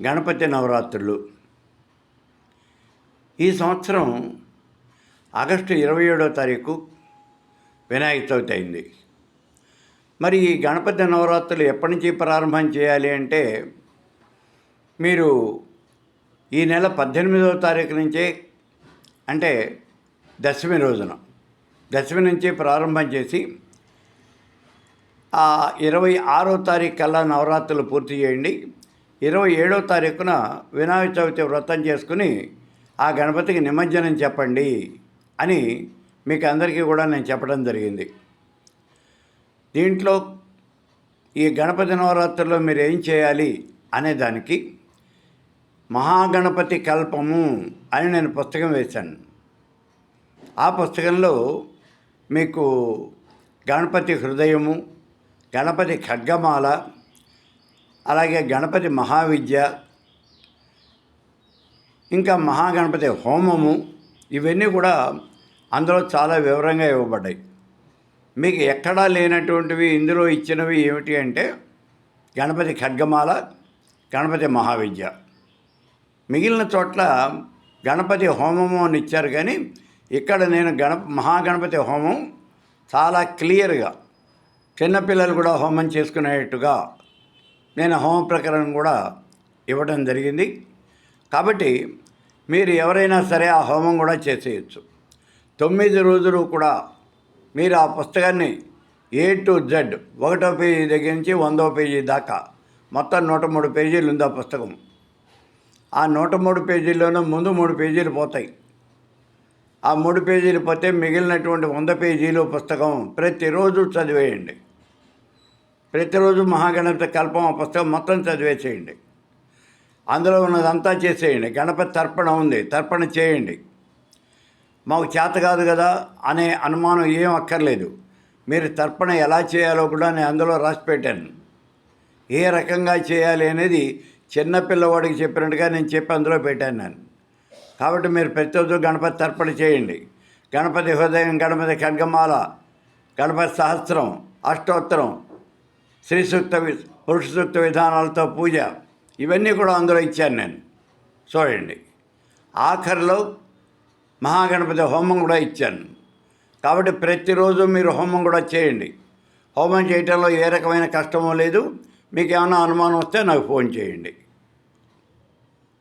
గణపతి నవరాత్రులు. ఈ సంవత్సరం ఆగస్టు ఇరవై ఏడో తారీఖు వినాయక చవితి అయింది. మరి ఈ గణపతి నవరాత్రులు ఎప్పటి నుంచి ప్రారంభం చేయాలి అంటే మీరు ఈ నెల పద్దెనిమిదవ తారీఖు నుంచే అంటే దశమి రోజున దశమి నుంచి ప్రారంభం చేసి ఆ ఇరవై ఆరో తారీఖు కల్లా నవరాత్రులు పూర్తి చేయండి. ఇరవై ఏడో తారీఖున వినాయక చవితి వ్రతం చేసుకుని ఆ గణపతికి నిమజ్జనం చెప్పండి అని మీకు అందరికీ కూడా నేను చెప్పడం జరిగింది. దీంట్లో ఈ గణపతి నవరాత్రుల్లో మీరు ఏం చేయాలి అనే దానికి మహాగణపతి కల్పము అని నేను పుస్తకం వేశాను. ఆ పుస్తకంలో మీకు గణపతి హృదయము గణపతి ఖడ్గమాల అలాగే గణపతి మహావిద్య ఇంకా మహాగణపతి హోమము ఇవన్నీ కూడా అందులో చాలా వివరంగా ఇవ్వబడ్డాయి. మీకు ఎక్కడా లేనటువంటివి ఇందులో ఇచ్చినవి ఏమిటి అంటే గణపతి ఖడ్గమాల గణపతి మహావిద్య. మిగిలిన చోట్ల గణపతి హోమము అని ఇచ్చారు కానీ ఇక్కడ నేను గణ మహాగణపతి హోమం చాలా క్లియర్గా చిన్నపిల్లలు కూడా హోమం చేసుకునేట్టుగా నేను హోమ ప్రకరణ కూడా ఇవ్వడం జరిగింది. కాబట్టి మీరు ఎవరైనా సరే ఆ హోమం కూడా చేసేయచ్చు. తొమ్మిది రోజులు కూడా మీరు ఆ పుస్తకాన్ని ఏ టు జెడ్ ఒకటో పేజీ దగ్గర నుంచి వందో పేజీ దాకా మొత్తం నూట మూడు పేజీలు ఉంది ఆ పుస్తకం. ఆ నూట మూడు పేజీల్లోనూ ముందు మూడు పేజీలు పోతాయి. ఆ మూడు పేజీలు పోతే మిగిలినటువంటి వంద పేజీలు పుస్తకం ప్రతిరోజు చదివేయండి. ప్రతిరోజు మహాగణపతి కల్పం పుస్తకం మొత్తం చదివేసేయండి అందులో ఉన్నదంతా చేసేయండి. గణపతి తర్పణ ఉంది. తర్పణ చేయండి. మాకు చేత కాదు కదా అనే అనుమానం ఏం అక్కర్లేదు. మీరు తర్పణ ఎలా చేయాలో కూడా నేను అందులో రాసి పెట్టాను. ఏ రకంగా చేయాలి అనేది చిన్న పిల్లవాడికి చెప్పినట్టుగా నేను చెప్పి అందులో పెట్టాను నేను. కాబట్టి మీరు ప్రతిరోజు గణపతి తర్పణ చేయండి. గణపతి హృదయం గణపతి ఖడ్గమాల గణపతి సహస్రం అష్టోత్తరం శ్రీ సూక్త వి పురుష సూక్త విధానాలతో పూజ. ఇవన్నీ కూడా అందులో ఇచ్చాను నేను. చూడండి. ఆఖరిలో మహాగణపతి హోమం కూడా ఇచ్చాను. కాబట్టి ప్రతిరోజు మీరు హోమం కూడా చేయండి. హోమం చేయటంలో ఏ రకమైన కష్టమో లేదు. మీకు ఏమైనా అనుమానం వస్తే నాకు ఫోన్ చేయండి.